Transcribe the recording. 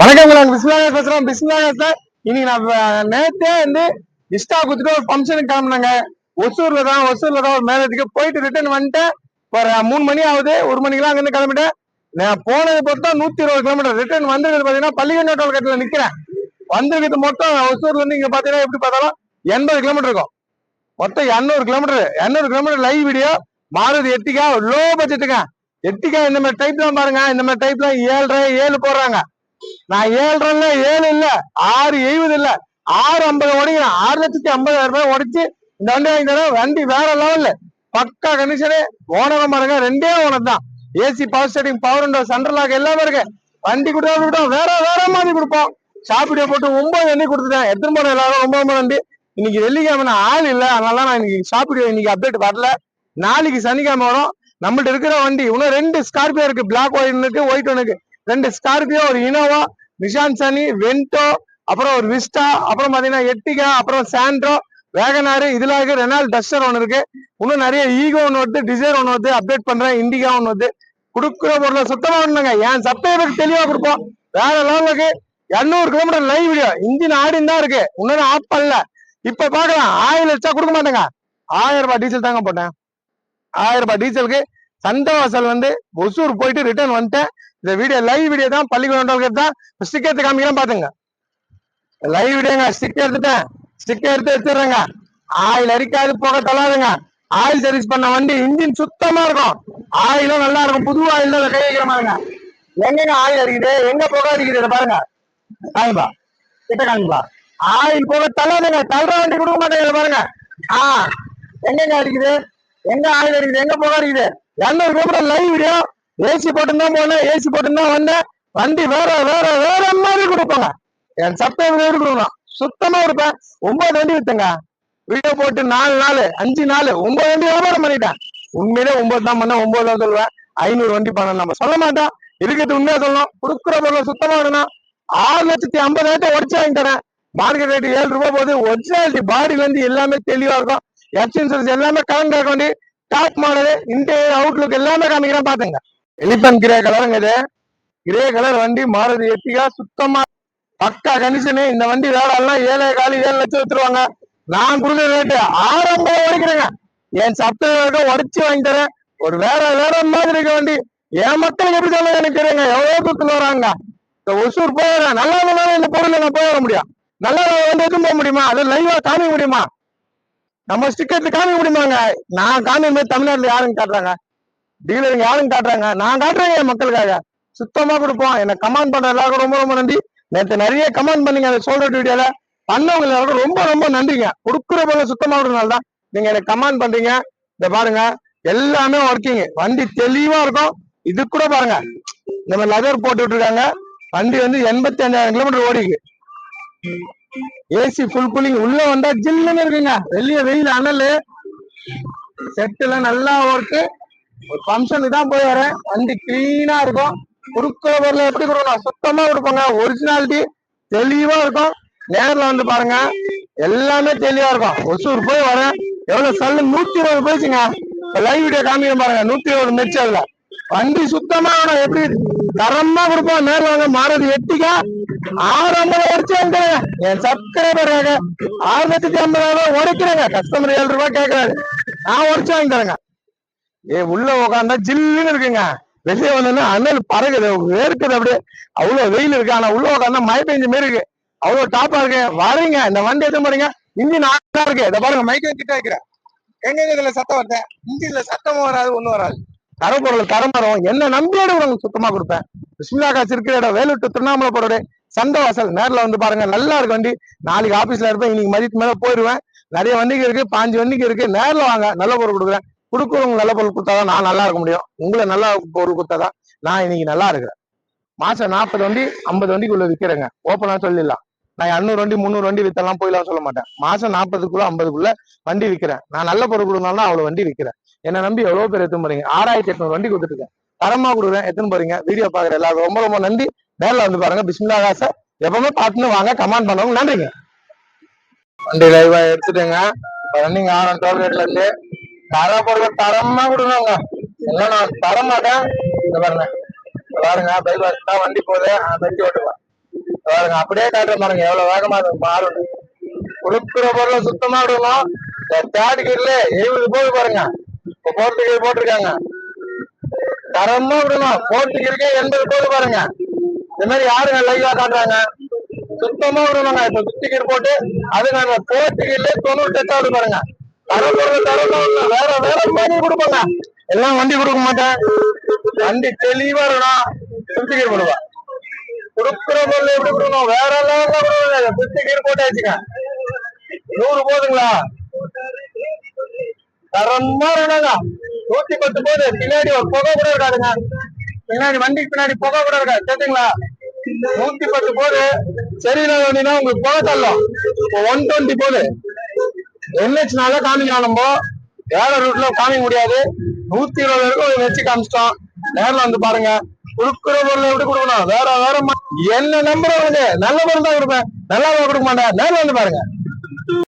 வணக்கம் நாங்க பிஸ்மிலாக பேசுறோம் பிஸ்மிலாக சார். இன்னைக்கு நான் நேத்தே வந்து இஷ்டா குத்துட்டு ஒரு ஃபங்க்ஷனுக்கு கிளம்புனாங்க. ஒசூர்ல தான் ஒசூர்ல தான் ஒரு மேரேஜுக்கு போயிட்டு ரிட்டர்ன் வந்துட்டேன். ஒரு மூணு மணி ஆகுது. ஒரு மணிக்கெல்லாம் அங்கேருந்து கிளம்பிட்டேன். நான் போனது பொறுத்தா நூத்தி இருபது கிலோமீட்டர் ரிட்டர்ன் வந்திருக்கிறது பாத்தீங்கன்னா பள்ளிக்கண்ண டோல் கட்டில நிக்கிறேன். வந்திருக்கிறது மொத்தம் ஒசூர்ல இருந்து இங்க பாத்தீங்கன்னா எப்படி பார்த்தாலும் எண்பது கிலோமீட்டர் இருக்கும். மொத்தம் எண்ணூறு கிலோமீட்டர் எண்ணூறு கிலோமீட்டர் லைவ் வீடியோ மாறுது எட்டிக்கா லோ பட்ஜெட்டுக்கா எட்டிக்கா இந்த மாதிரி டைப் தான் பாருங்க. இந்த மாதிரி டைப்ல ஏழரை ஏழு போடுறாங்க. நான் ஏழ்றேங்க ஏழு இல்ல ஆறு எழுபது இல்ல. ஆறு ஐம்பது உடைக்கிறேன் ஆறு லட்சத்தி ஐம்பதாயிரம் ரூபாய் உடைச்சு இந்த வண்டி வாங்கி வண்டி வேற லெவல்ல பக்கா கண்டிஷனு ஓனரம் பாருங்க ரெண்டே ஓனர் தான். AC power steering power window central lock எல்லாமே இருக்கு. வண்டி கொடுத்தா கொடுத்தோம் வேற வேற மாதிரி கொடுப்போம். சாப்பிடியோ போட்டு ஒன்பது வண்டி கொடுத்துட்டேன். எத்தனை மணி எல்லாரும் ஒன்பது மணி வண்டி. இன்னைக்கு வெள்ளிக்கிழமை ஆள் இல்ல. அதனால நான் இன்னைக்கு ஷாப்பிடியோ இன்னைக்கு அப்டேட் வரல. நாளைக்கு சனிக்கிழமை வரும். நம்மள்ட்ட இருக்கிற வண்டி இன்னும் ரெண்டு ஸ்கார்பியோ இருக்கு. பிளாக் ஒயிட் இருக்கு ஒயிட் ஒன்று இருக்கு ரெண்டு ஸ்கார்பியோ ஒரு இனோவா நிஷான் சனி வென்டோ அப்புறம் ஒரு விஸ்டா அப்புறம் பாத்தீங்கன்னா எட்டிகா அப்புறம் சாண்ட்ரோ வேகனாரு இதுல இருக்கு ரெனால் டஸ்டர் ஒன்று இருக்கு. இன்னும் நிறைய ஈகோ ஒன்று வருது டிசைர் ஒன்று வருது அப்டேட் பண்றேன் இண்டிகா ஒன்று வருது கொடுக்குற பொருளை சுத்தமா ஒண்ணுங்க என் சப்ஸ்கிரைபருக்கு தெளிவா கொடுப்போம். வேற லெவலுக்கு இரநூறு கிலோமீட்டர் லைவ் வீடியோ இன்ஜின் ஆடின்னு தான் இருக்கு. இன்னொன்னு ஆப் பண்ணல. இப்ப பாக்கலாம். ஆயிரம் வச்சா கொடுக்க மாட்டேங்க. ஆயிரம் ரூபாய் டீசல் தாங்க போட்டேன். ஆயிரம் ரூபாய் டீசலுக்கு சந்தவாசல் வந்து ஒசூர் போயிட்டு ரிட்டர்ன் வந்துட்டேன். இந்த வீடியோ லைவ் வீடியோ தான் பள்ளிக்கூடம் தான் ஸ்டிக்கர் எடுத்து காமிக்கலாம் பாத்துங்க. லைவ் வீடியோங்க ஸ்டிக்கர் எடுத்துட்டேன். ஸ்டிக்கர் எடுத்து வச்சிடுறேங்க. ஆயில் அரிக்காது போக தள்ளாதுங்க. ஆயில் சர்வீஸ் பண்ண வண்டி இன்ஜின் சுத்தமா இருக்கும். ஆயிலும் நல்லா இருக்கும். புது ஆயில் தான் கை வைக்கிற மாதிரிங்க. எங்கெங்க ஆயில் அடிக்குது எங்க புக அடிக்குது இதை பாருங்க. காமிப்பா கிட்ட காமிப்பா ஆயில் போக தள்ளாதுங்க. தள்ளுற வண்டி கொடுக்க மாட்டேங்க. பாருங்க. ஆ எங்கெங்க அடிக்குது எங்க ஆயில் அடிக்குது எங்க புகை அடிக்குது இரநூறு கிலோமீட்டர் லைவ் வீடியோ ஏசி போட்டுதான் போனேன் ஏசி போட்டுதான் வந்தேன். வண்டி வேற வேற வேற மாதிரி கொடுப்பாங்க. என் சப்ஸ்கிரைபர் கொடுக்கணும்? சுத்தமா இருப்பேன் ஒன்பது வண்டி வித்துங்க. வீடியோ போட்டு நாலு நாள் அஞ்சு நாள் ஒன்பது வண்டி வியாபாரம் பண்ணிட்டேன். உண்மையிலே ஒன்பது தான் பண்ண ஒன்பது தான் சொல்லுவேன். ஐநூறு வண்டி பண்ண நம்ம. சொல்ல மாட்டோம் இருக்கிறது உண்மையா சொல்லணும். கொடுக்குற பொருளை சுத்தமா இருக்கணும் ஆறு லட்சத்தி ஐம்பதாயிரத்தை உடச்சு வாங்கி தரேன். மார்க்கெட் ரேட்டு ஏழு ரூபாய் போகுது. ஒரிஜினாலிட்டி பாடியில இருந்து எல்லாமே தெளிவா இருக்கும். எக்ஸ்சேஞ்ச் இன்சூரன்ஸ் எல்லாமே கலந்து இருக்க வண்டி டாப் மாடல் இன்டீரியர் அவுட்லுக் எல்லாமே காமிக்கிறேன் பாத்துங்க. எலிபன் கிரே கலருங்க இது. கிரே கலர் வண்டி மாறுதி எட்டிகா சுத்தமா பக்கா கண்டிஷனு இந்த வண்டி வேற ஏழே ஏழை காலி ஏழு லட்சம் வித்துருவாங்க. நான் கொடுக்குற ரேட்டு ஆரம்பம் உடைக்கிறேங்க. என் சப்தம் உடைச்சு வாங்கி தரேன். ஒரு வேற வேற மாதிரி இருக்க வண்டி. என் மக்கள் எப்படி சொல்ல எனக்கு எவ்வளவு தூக்கத்தில் வராங்க. இந்த ஒசூர் போயிடுறேன். நல்லா இருந்தாலும் இந்த பொருள் நான் போய் வர முடியும்? நல்லா வந்து எதுவும் போக முடியுமா? அது லைவா காமிக்க முடியுமா? நம்ம ஸ்டிக்கர்ல காமிக்க முடியுமாங்க? நான் காமிக்கும் போது தமிழ்நாட்டுல யாருங்க காட்டுறாங்க? டீலருங்க யாருங்க காட்டுறாங்க? நான் காட்டுறேன் மக்களுக்காக. சுத்தமா கொடுப்போம். என்ன கமெண்ட் பண்ற எல்லாருக்கும் ரொம்ப ரொம்ப நன்றி. நேற்று நிறைய கமெண்ட் பண்ணீங்க. அந்த சோல்டர் வீடியோல பண்ணவங்க எல்லாருக்கும் ரொம்ப ரொம்ப நன்றிங்க. கொடுக்குற போல சுத்தமா விடுறதுனால தான் நீங்க எனக்கு கமெண்ட் பண்றீங்க. இந்த பாருங்க. எல்லாமே ஒர்க்கிங் வண்டி தெளிவா இருக்கும். இது கூட பாருங்க. இந்த மாதிரி லெதர் போட்டு விட்டுருக்காங்க வண்டி வந்து எண்பத்தி அஞ்சாயிரம் கிலோமீட்டர் ஓடிக்கு ஏசி ஃபுல் கூலிங் உள்ள வந்தா ஜில்லுன்னு இருக்குங்க. வெளிய வெயில் அனல். செட்டுல நல்லா ஒர்க்கு ஒரு ஃபங்க்ஷனுக்கு தான் போய் வரேன். வண்டி கிளீனா இருக்கும். கொடுக்குற பொருள் எப்படி கொடுக்கணும் சுத்தமா கொடுப்பாங்க. ஒரிஜினாலிட்டி தெளிவா இருக்கும். நேர்ல வந்து பாருங்க. எல்லாமே தெளிவா இருக்கும். ஒசூர் போய் வரேன். எவ்வளவு சல்லு? நூத்தி இருபது போயிடுச்சுங்க. லைவ் வீடியோ காமிக்க பாருங்க. நூத்தி இருபது மிச்சம் அதுல. வண்டி சுத்தமா வேணும் எப்படி தரமா கொடுப்போம். நேர்ல வாங்க. மாறுது எட்டிக்கா ஆறு ஐம்பது வருஷம் என் சப்ஸ்கிரைபராக ஆறு லட்சத்தி ஐம்பது ரூபாய் உடைக்கிறேங்க. கஸ்டமர் ஏழு ரூபாய் கேட்கறாரு நான் உடச்சு வாங்கி தரேங்க ஏ உள்ள உட்காந்தா ஜில்லுன்னு இருக்குங்க. வெளியே வந்தோன்னா அனல் பறகுது வேர்க்குது அப்படியே. அவ்வளவு வெயில் இருக்கு. ஆனா உள்ள உட்காந்தா மழை பெஞ்ச மாரி இருக்கு. அவ்வளவு டாப்பா இருக்கு. வரீங்க. இந்த வண்டி எதுவும் பாருங்க இன்ஜின் ஆட்டா இருக்கு. இதை பாருங்க. மைக்கே கிட்ட வைக்கிறேன். எங்க இதுல சத்தம் வருது? இன்ஜின்ல சத்தமும் வராது ஒண்ணும் வராது. தரப்பொருள் தரமரம் என்ன நம்பியோட உங்களுக்கு சுத்தமா கொடுப்பேன். பிஸ்மிலா காசு இருக்கிற இடம் வேலூர் to திருவண்ணாமலை போறது சந்தவாசல். நேரில் வந்து பாருங்க நல்லா இருக்கு வண்டி. நாளைக்கு ஆபீஸ்ல இருப்பேன் இன்னைக்கு மதியத்து மேல போயிடுவேன் நிறைய வண்டிக்கு இருக்கு பாஞ்சு வண்டிக்கு இருக்கு. நேரில் வாங்க நல்ல பொருள் கொடுக்குறேன். கொடுக்குறவங்க நல்ல பொருள் கொடுத்தாதான் நான் நல்லா இருக்க முடியும். உங்களை நல்ல பொருள் கொடுத்தாதான் நான் இன்னைக்கு நல்லா இருக்கிறேன். மாசம் நாற்பது வண்டி ஐம்பது வண்டிக்குள்ள விற்கிறேங்க ஓப்பனா சொல்லிடலாம். நான் எண்ணூறு வண்டி முந்நூறு வண்டி வித்தெல்லாம் போயிடலாம் சொல்ல மாட்டேன். மாசம் நாற்பதுக்குள்ள ஐம்பதுக்குள்ள வண்டி விற்கிறேன் நான் நல்ல பொருள் கொடுக்கணும்னா அவ்வளவு வண்டி விற்கிறேன் என்ன நம்பி எவ்வளவு பேர் எத்தனை போறீங்க ஆறாயிரத்தி எட்நூறு வண்டி கொடுத்துருக்கேன் தரமா கொடுக்குறேன். எத்தனை போறீங்க வீடியோ பாக்குற எல்லாருக்கும் ரொம்ப ரொம்ப நன்றி. நேரில் வந்து பாருங்க. பிஸ்மில்லா காசை எப்பவுமே பார்த்துன்னு வாங்க. கமெண்ட் பண்ணவங்க நன்றிங்க. வண்டி லைவா எடுத்துட்டுங்க. ரன்னிங் டோல் ரேட்ல இருந்து. தர பொருள் தரமா கொடுங்க எல்லாம் நான் தர மாட்டேன் இந்த பாருங்க. பாருங்க. பைபாஸ் தான் வண்டி போகுது. வண்டி ஓட்டுவேன் பாருங்க. அப்படியே காட்டுற பாருங்க. எவ்வளவு வேகமா அது மாறும். கொடுக்குற பொருளை சுத்தமா விடணும். தேர்ட் கீர்ல எழுபது போகுது பாருங்க. இப்ப போட்டிருக்காங்க. தரமா விடணும். போர்த்துகலுக்கே எண்பது கோடு பாருங்க. இந்த மாதிரி யாருங்க லைவா காட்டுறாங்க? சுத்தமா விடணுங்க. இப்ப சுத்தி போட்டு அது நாங்க போர்த்து தொண்ணூத்தி எட்டாவது பாருங்க. தரம் தரமா வேற வேற மாதிரி கொடுப்பாங்க. எல்லாம் வண்டி கொடுக்க மாட்டேன். வண்டி தெளிவா இருக்கணும். சுத்தி போடுவா கொடுக்குற பொருள் எப்படி கொடுக்கணும்? வேற எல்லாம் கொடுக்கணும். போட்டாச்சுங்க. நூறு போதுங்களா? தரமா இருந்தாங்க நூத்தி பத்து போது பின்னாடி ஒரு புகை கூட இருக்காதுங்க. பின்னாடி வண்டிக்கு பின்னாடி புகை கூட இருக்காது. கேட்டுங்களா? நூத்தி பத்து போது சரியில்லை வண்டினா உங்களுக்கு புகை தள்ளும். இப்போ ஒன் டுவெண்ட்டி போது. என்ஹெச்னால காமிக்கலாம் நம்ம வேற ரூட்ல காமிக்க முடியாது. நூத்தி இருபது வரைக்கும் வச்சு காமிச்சிட்டோம். நேரில் வந்து பாருங்க. கொடுக்குற பொருள் எப்படி கொடுக்கணும்? வேற வேற என்ன நம்பர் வந்து நல்ல பொருள் தான் கொடுப்பேன். நல்லா கொடுக்க மாட்டேன். நேரில் வந்து பாருங்க.